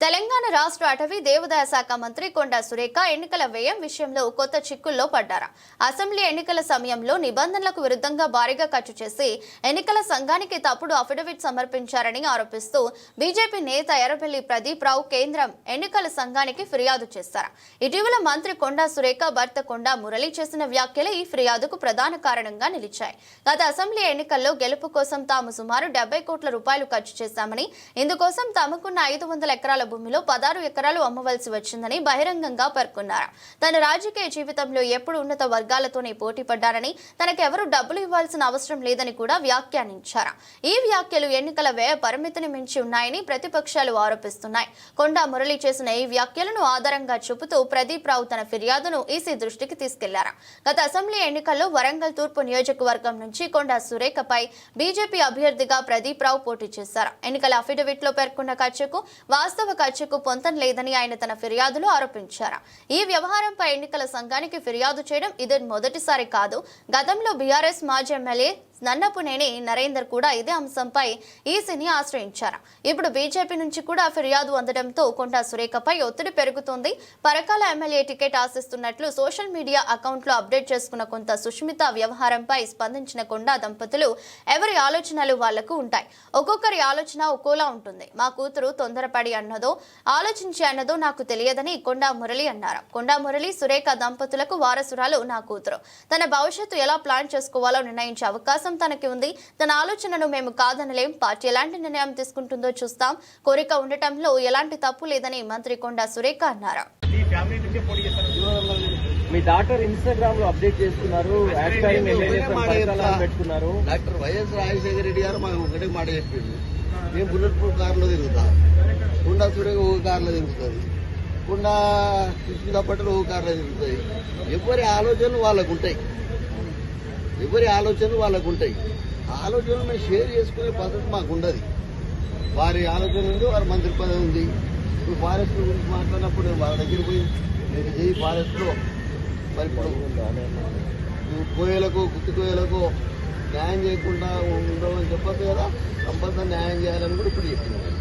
తెలంగాణ రాష్ట్ర అటవీ దేవాదాయ శాఖ మంత్రి కొండా సురేఖ ఎన్నికల వ్యయం విషయంలో కొత్త చిక్కుల్లో పడ్డారా. అసెంబ్లీ ఎన్నికల సమయంలో నిబంధనలకు విరుద్ధంగా భారీగా ఖర్చు చేసి ఎన్నికల సంఘానికి తప్పుడు అఫిడవిట్ సమర్పించారని ఆరోపిస్తూ బీజేపీ నేత ఎర్రబెల్లి ప్రదీప్ రావు కేంద్రం ఎన్నికల సంఘానికి ఫిర్యాదు చేశారు. ఇటీవల మంత్రి కొండా సురేఖ భర్త కొండా మురళి చేసిన వ్యాఖ్యలు ఈ ఫిర్యాదుకు ప్రధాన కారణంగా నిలిచాయి. గత అసెంబ్లీ ఎన్నికల్లో గెలుపు కోసం తాము సుమారు డెబ్బై కోట్ల రూపాయలు ఖర్చు చేశామని ఇందుకోసం తమకున్న ఐదు వందల ఎకరాల భూమిలో పదహారు ఎకరాలు అమ్మవలసి వచ్చిందని బహిరంగంగా పేర్కొన్నారు. తన రాజకీయ జీవితంలో ఎప్పుడు ఉన్నత వర్గాలతోనే పోటీ పడ్డారని తనకెవరూ డబ్బులు ఇవ్వాల్సిన అవసరం లేదని కూడా వ్యాఖ్యానించారు. ఈ వ్యాఖ్యలు ఎన్నికల వ్యయ పరిమితిని మించి ఉన్నాయని ప్రతిపక్షాలు ఆరోపిస్తున్నాయి. కొండా మురళి చేసిన ఈ వ్యాఖ్యలను ఆధారంగా చూపుతూ ప్రదీప్ రావు తన ఫిర్యాదును ఈసీ దృష్టికి తీసుకెళ్ళారు. గత అసెంబ్లీ ఎన్నికల్లో వరంగల్ తూర్పు నియోజకవర్గం నుంచి కొండా సురేఖపై బీజేపీ అభ్యర్థిగా ప్రదీప్ రావు పోటీ చేశారు. ఎన్నికల అఫిడవిట్లో పేర్కొన్న ఖర్చుకు వాస్తవ ఖర్చుకు పొంతం లేదని ఆయన తన ఫిర్యాదులో ఆరోపించారు. ఈ వ్యవహారంపై ఎన్నికల సంఘానికి ఫిర్యాదు చేయడం ఇది మొదటిసారి కాదు. గతంలో బీఆర్ఎస్ మాజీ ఎమ్మెల్యే నన్నపునేని నరేందర్ కూడా ఇదే అంశంపై ఈసీని ఆశ్రయించారు. ఇప్పుడు బీజేపీ నుంచి కూడా ఫిర్యాదు అందడంతో కొండా సురేఖపై ఒత్తిడి పెరుగుతోంది. పరకాల ఎమ్మెల్యే టికెట్ ఆశిస్తున్నట్లు సోషల్ మీడియా అకౌంట్లో అప్డేట్ చేసుకున్న కొంత సుష్మిత వ్యవహారంపై స్పందించిన కొండా దంపతులు ఎవరి ఆలోచనలు వాళ్ళకు ఉంటాయి. ఒక్కొక్కరి ఆలోచన ఒక్కోలా ఉంటుంది. మా కూతురు తొందరపడి అన్నదో ఆలోచించి అన్నదో నాకు తెలియదని కొండా మురళి అన్నారు. కొండా మురళి సురేఖ దంపతులకు వారసురాలు నా కూతురు. తన భవిష్యత్తు ఎలా ప్లాన్ చేసుకోవాలో నిర్ణయించే అవకాశం తనకి ఉంది. తన ఆలోచనను మేము కాదనలేం. పార్టీ ఎలాంటి నిర్ణయం తీసుకుంటుందో చూస్తాం. కోరిక ఉండటంలో ఎలాంటి తప్పు లేదని మంత్రి కొండా సురేఖ అన్నారు. మీ డాక్టర్ ఇన్స్టాగ్రామ్లో అప్డేట్ చేస్తున్నారు. పెట్టుకున్నారు. డాక్టర్ వైఎస్ రాజశేఖర రెడ్డి గారు మాకు ఒకటే మాట చెప్పిండు మేము బుల్లెట్ ప్రూఫ్ కారులో తిరుగుతా. కుండా సూర్యగా ఒక కారులో తిరుగుతుంది కుండా కృష్ణ పట్టలు ఒక కారులో తిరుగుతాయి. ఎవరి ఆలోచనలు వాళ్ళకు ఉంటాయి. ఎవరి ఆలోచనలు వాళ్ళకు ఉంటాయి ఆలోచనలు మేము షేర్ చేసుకునే పద్ధతి మాకు ఉండదు వారి ఆలోచన ఉంది వారి మంత్రి పదవి ఉంది. ఇప్పుడు ఫారెస్ట్ గురించి మాట్లాడినప్పుడు వాళ్ళ దగ్గర పోయి మీరు చేయి ఫారెస్ట్లో మరి నువ్వు కోయలకు గుత్తి కోయలకు న్యాయం చేయకుండా ఉండమని చెప్పచ్చు కదా? కంపల్సరీ న్యాయం చేయాలని కూడా ఇప్పుడు చెప్తున్నాను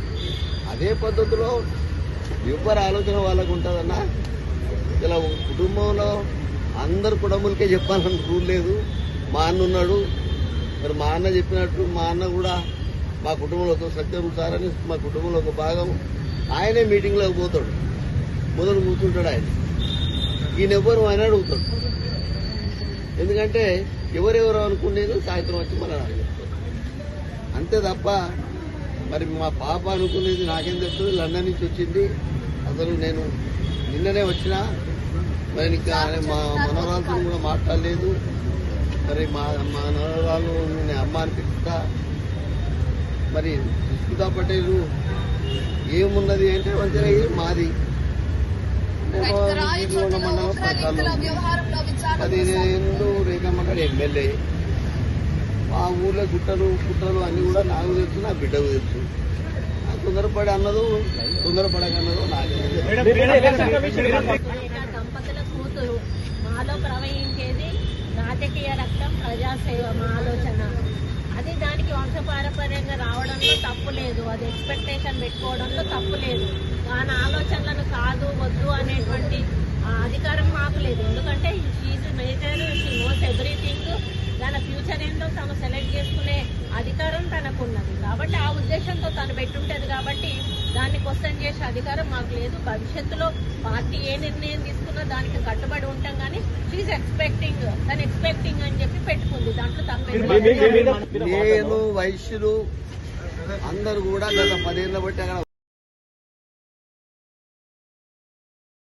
అదే పద్ధతిలో ఎవరి ఆలోచన వాళ్ళకు ఉంటుందన్నా ఇలా కుటుంబంలో అందరు కుటుంబులకే చెప్పాలని రూల్ లేదు. మా అన్న ఉన్నాడు. మరి మా అన్న చెప్పినట్టు మా అన్న కూడా మా కుటుంబంలో ఒక సత్యం సారని మా కుటుంబంలో ఒక భాగం ఆయనే మీటింగ్లోకి పోతాడు. మొదలు కూర్చుంటాడు ఆయన. ఈయన ఎవరు ఆయన అడుగుతాడు. ఎందుకంటే ఎవరెవరు అనుకునేది సాయంత్రం వచ్చి మన అంతే తప్ప మరి మా పాప అనుకునేది నాకేం తెలుస్తుంది? లండన్ నుంచి వచ్చింది. అసలు నేను నిన్ననే వచ్చిన. మరి ఇంకా మా మనోరాలతో కూడా మాట్లాడలేదు. మరి మా మా మనవరాలు నేను అమ్మ అనిపిస్తా మరి సుస్మితా పటేల్ ఏమున్నది అంటే మంచిగా మాది. మండలం పరకాలు పదిహేను రేఖమ్మగారు ఎమ్మెల్యే. మా ఊర్లో గుట్టలు గుట్టలు అన్ని కూడా నాకు తెలుసు నా బిడ్డకు తెలుసు. ఆ తొందరపడి అన్నదు తొందరపడక అన్నదో నాకే దంపతుల కూతురు మాలో ప్రవహించేది రాజకీయ రక్తం ప్రజాసేవ మా ఆలోచన. అది దానికి వంశపారపర్యంగా రావడంలో తప్పు లేదు. అది ఎక్స్పెక్టేషన్ పెట్టుకోవడంలో తప్పు లేదు. దాని ఆలోచనలను కాదు వద్దు అనేటువంటి అధికారం మాకు లేదు. ఎందుకంటే ఈజ్ మేజర్ అధికారం తనకున్నది కాబట్టి ఆ ఉద్దేశంతో తను పెట్టుంటది కాబట్టి దాన్ని క్వశ్చన్ చేసే అధికారం మాకు లేదు. భవిష్యత్తులో పార్టీ ఏ నిర్ణయం తీసుకున్నా దానికి కట్టుబడి ఉంటాం కానీ షీజ్ ఎక్స్పెక్టింగ్ తను ఎక్స్పెక్టింగ్ అని చెప్పి పెట్టుకుంది. దాంట్లో తప్పేం వైశ్యులు అందరు కూడా గత పదేళ్ళ బట్టి అక్కడ